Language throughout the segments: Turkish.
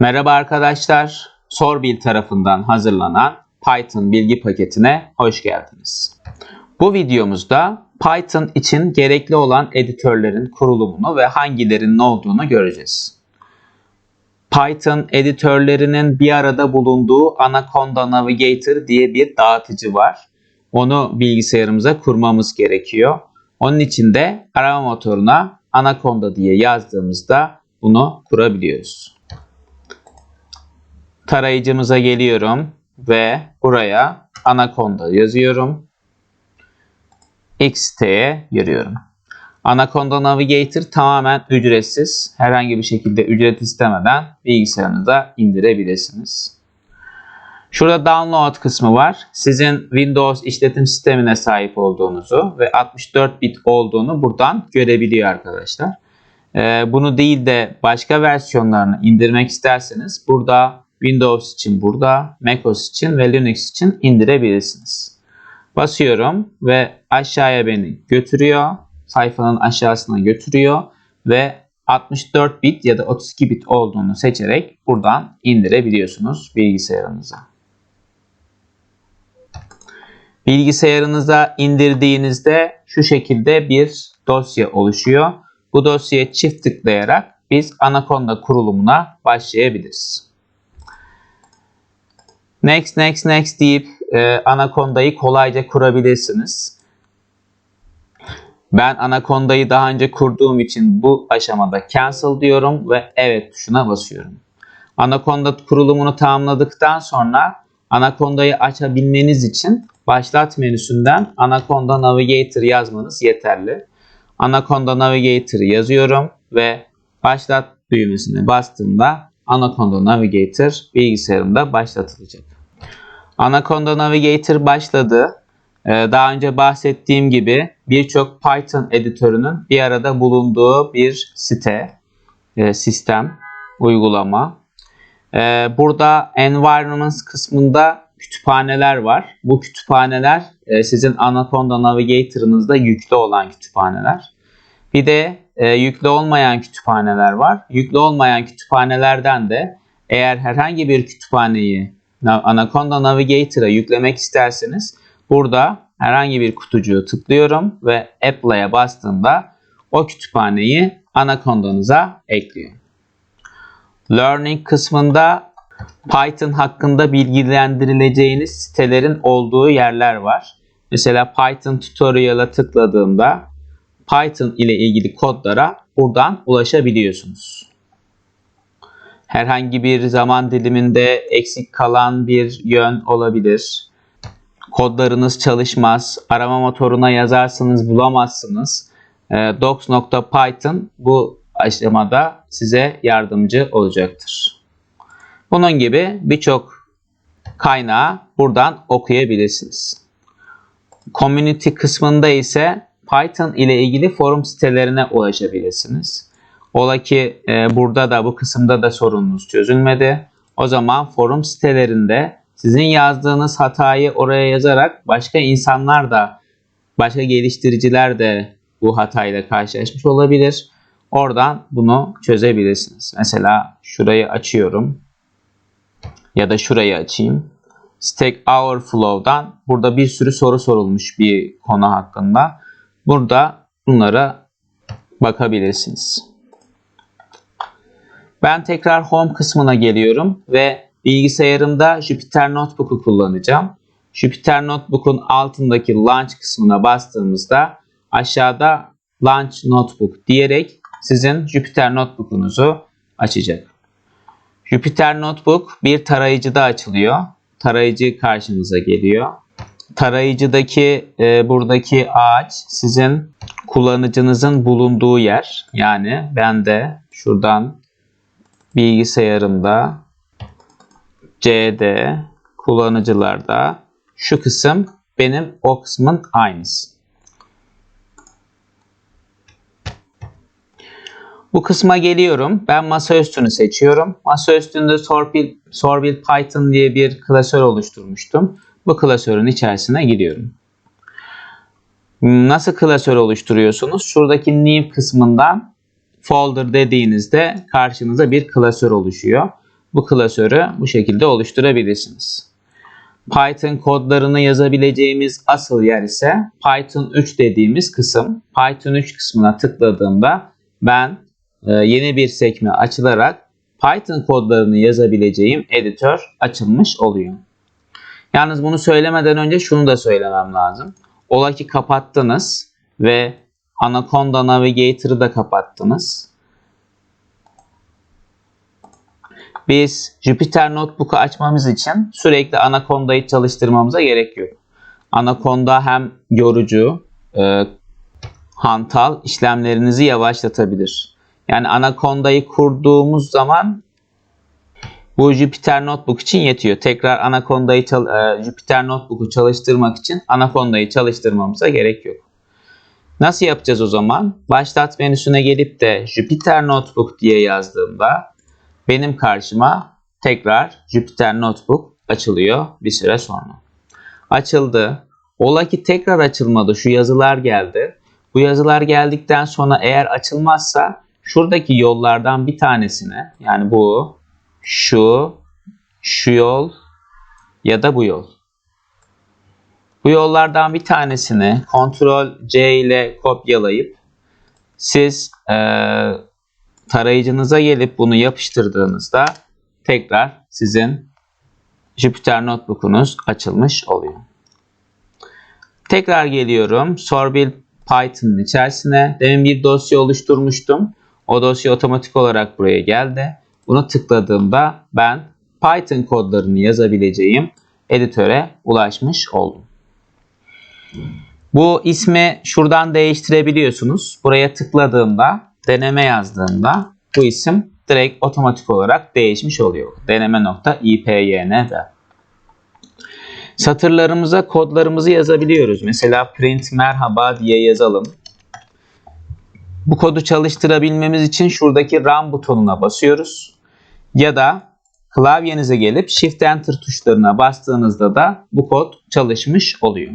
Merhaba arkadaşlar. Sorbil tarafından hazırlanan Python bilgi paketine hoş geldiniz. Bu videomuzda Python için gerekli olan editörlerin kurulumunu ve hangilerinin olduğunu göreceğiz. Python editörlerinin bir arada bulunduğu Anaconda Navigator diye bir dağıtıcı var. Onu bilgisayarımıza kurmamız gerekiyor. Onun için de arama motoruna Anaconda diye yazdığımızda bunu kurabiliyoruz. Tarayıcımıza geliyorum ve buraya Anaconda yazıyorum. XT'ye giriyorum. Anaconda Navigator tamamen ücretsiz. Herhangi bir şekilde ücret istemeden bilgisayarınıza indirebilirsiniz. Şurada download kısmı var. Sizin Windows işletim sistemine sahip olduğunuzu ve 64 bit olduğunu buradan görebiliyor arkadaşlar. Ee, bunu değil de başka versiyonlarını indirmek isterseniz burada Windows için burada, macOS için ve Linux için indirebilirsiniz. Basıyorum ve aşağıya beni götürüyor. Sayfanın aşağısına götürüyor ve 64 bit ya da 32 bit olduğunu seçerek buradan indirebiliyorsunuz bilgisayarınıza. Bilgisayarınıza indirdiğinizde şu şekilde bir dosya oluşuyor. Bu dosyaya çift tıklayarak biz Anaconda kurulumuna başlayabiliriz. Next, next, next deyip e, Anaconda'yı kolayca kurabilirsiniz. Ben Anaconda'yı daha önce kurduğum için bu aşamada cancel diyorum ve evet tuşuna basıyorum. Anaconda kurulumunu tamamladıktan sonra Anaconda'yı açabilmeniz için başlat menüsünden Anaconda Navigator yazmanız yeterli. Anaconda Navigator yazıyorum ve başlat düğmesine bastığımda Anaconda Navigator bilgisayarımda başlatılacak. Anaconda Navigator başladı. Ee, daha önce bahsettiğim gibi birçok Python editörünün bir arada bulunduğu bir site, e, sistem, uygulama. Ee, burada Environments kısmında kütüphaneler var. Bu kütüphaneler e, sizin Anaconda Navigator'ınızda yüklü olan kütüphaneler. Bir de e, yüklü olmayan kütüphaneler var. Yüklü olmayan kütüphanelerden de eğer herhangi bir kütüphaneyi Anaconda Navigator'a yüklemek isterseniz burada herhangi bir kutucuğu tıklıyorum ve Apply'a bastığımda o kütüphaneyi Anaconda'nıza ekliyor. Learning kısmında Python hakkında bilgilendirileceğiniz sitelerin olduğu yerler var. Mesela Python tutorial'a tıkladığımda Python ile ilgili kodlara buradan ulaşabiliyorsunuz. Herhangi bir zaman diliminde eksik kalan bir yön olabilir. Kodlarınız çalışmaz. Arama motoruna yazarsınız bulamazsınız. Docs.python bu aşamada size yardımcı olacaktır. Bunun gibi birçok kaynağı buradan okuyabilirsiniz. Community kısmında ise Python ile ilgili forum sitelerine ulaşabilirsiniz. Ola ki e, burada da bu kısımda da sorununuz çözülmedi. O zaman forum sitelerinde sizin yazdığınız hatayı oraya yazarak başka insanlar da başka geliştiriciler de bu hatayla karşılaşmış olabilir. Oradan bunu çözebilirsiniz. Mesela şurayı açıyorum. Ya da şurayı açayım. Stack Overflow'dan burada bir sürü soru sorulmuş bir konu hakkında. Burada bunlara bakabilirsiniz. Ben tekrar Home kısmına geliyorum ve bilgisayarımda Jupyter Notebook'u kullanacağım. Jupyter Notebook'un altındaki Launch kısmına bastığımızda aşağıda Launch Notebook diyerek sizin Jupyter Notebook'unuzu açacak. Jupyter Notebook bir tarayıcıda açılıyor. Tarayıcı karşınıza geliyor. Tarayıcıdaki e, buradaki ağaç sizin kullanıcınızın bulunduğu yer. Yani ben de şuradan bilgisayarımda CD kullanıcılarda şu kısım benim o kısmın aynısı. Bu kısma geliyorum. Ben masaüstünü seçiyorum. Masaüstünde Sorbil, Sorbil Python diye bir klasör oluşturmuştum. Bu klasörün içerisine giriyorum. Nasıl klasör oluşturuyorsunuz? Şuradaki new kısmından folder dediğinizde karşınıza bir klasör oluşuyor. bu klasörü bu şekilde oluşturabilirsiniz. Python kodlarını yazabileceğimiz asıl yer ise Python 3 dediğimiz kısım. Python 3 kısmına tıkladığımda ben e, yeni bir sekme açılarak Python kodlarını yazabileceğim editör açılmış oluyor. Yalnız bunu söylemeden önce şunu da söylemem lazım. Ola ki kapattınız ve Anaconda Navigator'ı da kapattınız. Biz Jupyter Notebook'u açmamız için sürekli Anaconda'yı çalıştırmamıza gerek yok. Anaconda hem yorucu, e, hantal işlemlerinizi yavaşlatabilir. Yani Anaconda'yı kurduğumuz zaman bu Jupyter Notebook için yetiyor. Tekrar Anaconda'yı e, Jupyter Notebook'u çalıştırmak için Anaconda'yı çalıştırmamıza gerek yok. Nasıl yapacağız o zaman? Başlat menüsüne gelip de Jupyter Notebook diye yazdığımda benim karşıma tekrar Jupyter Notebook açılıyor bir süre sonra. Açıldı. Ola ki tekrar açılmadı. Şu yazılar geldi. Bu yazılar geldikten sonra eğer açılmazsa şuradaki yollardan bir tanesine yani bu, şu, şu yol ya da bu yol. Bu yollardan bir tanesini Ctrl C ile kopyalayıp siz e, tarayıcınıza gelip bunu yapıştırdığınızda tekrar sizin Jupyter Notebook'unuz açılmış oluyor. Tekrar geliyorum. Sorbil Python'ın içerisine. Demin bir dosya oluşturmuştum. O dosya otomatik olarak buraya geldi. Bunu tıkladığımda ben Python kodlarını yazabileceğim editöre ulaşmış oldum. Bu ismi şuradan değiştirebiliyorsunuz. Buraya tıkladığımda, deneme yazdığımda bu isim direkt otomatik olarak değişmiş oluyor. Deneme.ipyn'de. Satırlarımıza kodlarımızı yazabiliyoruz. Mesela print merhaba diye yazalım. Bu kodu çalıştırabilmemiz için şuradaki run butonuna basıyoruz. Ya da klavyenize gelip shift enter tuşlarına bastığınızda da bu kod çalışmış oluyor.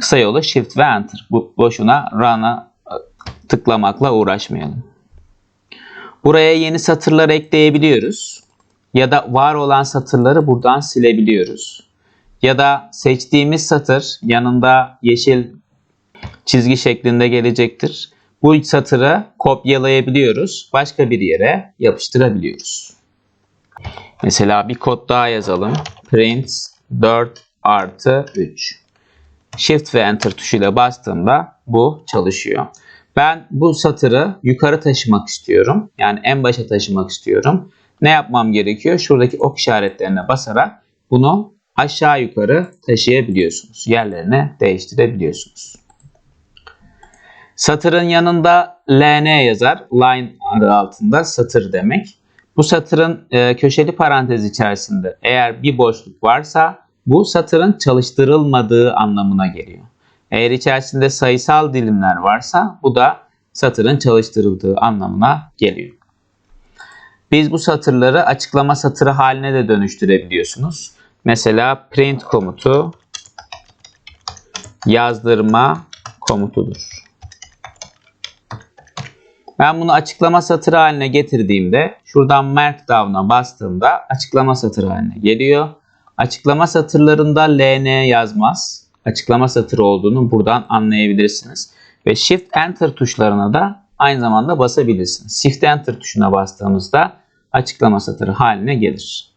Kısa yolu shift ve enter. Bu boşuna run'a e, tıklamakla uğraşmayalım. Buraya yeni satırlar ekleyebiliyoruz. Ya da var olan satırları buradan silebiliyoruz. Ya da seçtiğimiz satır yanında yeşil çizgi şeklinde gelecektir. Bu satırı kopyalayabiliyoruz. Başka bir yere yapıştırabiliyoruz. Mesela bir kod daha yazalım. Print 4 artı 3. Shift ve Enter tuşuyla bastığımda bu çalışıyor. Ben bu satırı yukarı taşımak istiyorum. Yani en başa taşımak istiyorum. Ne yapmam gerekiyor? Şuradaki ok işaretlerine basarak bunu aşağı yukarı taşıyabiliyorsunuz. Yerlerine değiştirebiliyorsunuz. Satırın yanında LN yazar. Line adı altında satır demek. Bu satırın e, köşeli parantez içerisinde eğer bir boşluk varsa bu satırın çalıştırılmadığı anlamına geliyor. Eğer içerisinde sayısal dilimler varsa bu da satırın çalıştırıldığı anlamına geliyor. Biz bu satırları açıklama satırı haline de dönüştürebiliyorsunuz. Mesela print komutu yazdırma komutudur. Ben bunu açıklama satırı haline getirdiğimde şuradan Markdown'a bastığımda açıklama satırı haline geliyor. Açıklama satırlarında LN yazmaz. Açıklama satırı olduğunu buradan anlayabilirsiniz. Ve Shift Enter tuşlarına da aynı zamanda basabilirsiniz. Shift Enter tuşuna bastığımızda açıklama satırı haline gelir.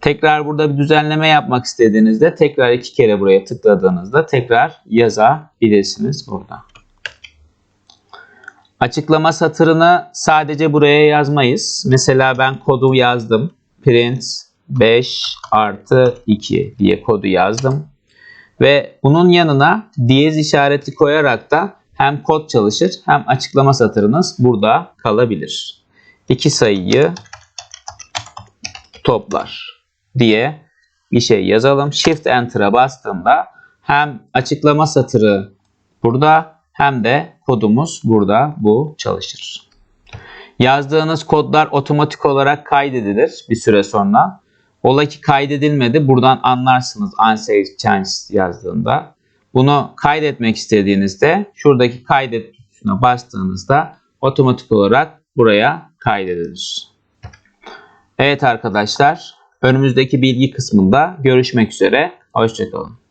Tekrar burada bir düzenleme yapmak istediğinizde tekrar iki kere buraya tıkladığınızda tekrar yazabilirsiniz burada. Açıklama satırını sadece buraya yazmayız. Mesela ben kodu yazdım. Print 5 artı 2 diye kodu yazdım. Ve bunun yanına diyez işareti koyarak da hem kod çalışır hem açıklama satırınız burada kalabilir. İki sayıyı toplar diye bir şey yazalım. Shift Enter'a bastığımda hem açıklama satırı burada hem de kodumuz burada bu çalışır. Yazdığınız kodlar otomatik olarak kaydedilir bir süre sonra. Ola ki kaydedilmedi. Buradan anlarsınız unsaved changes yazdığında. Bunu kaydetmek istediğinizde şuradaki kaydet tuşuna bastığınızda otomatik olarak buraya kaydedilir. Evet arkadaşlar, önümüzdeki bilgi kısmında görüşmek üzere. Hoşçakalın.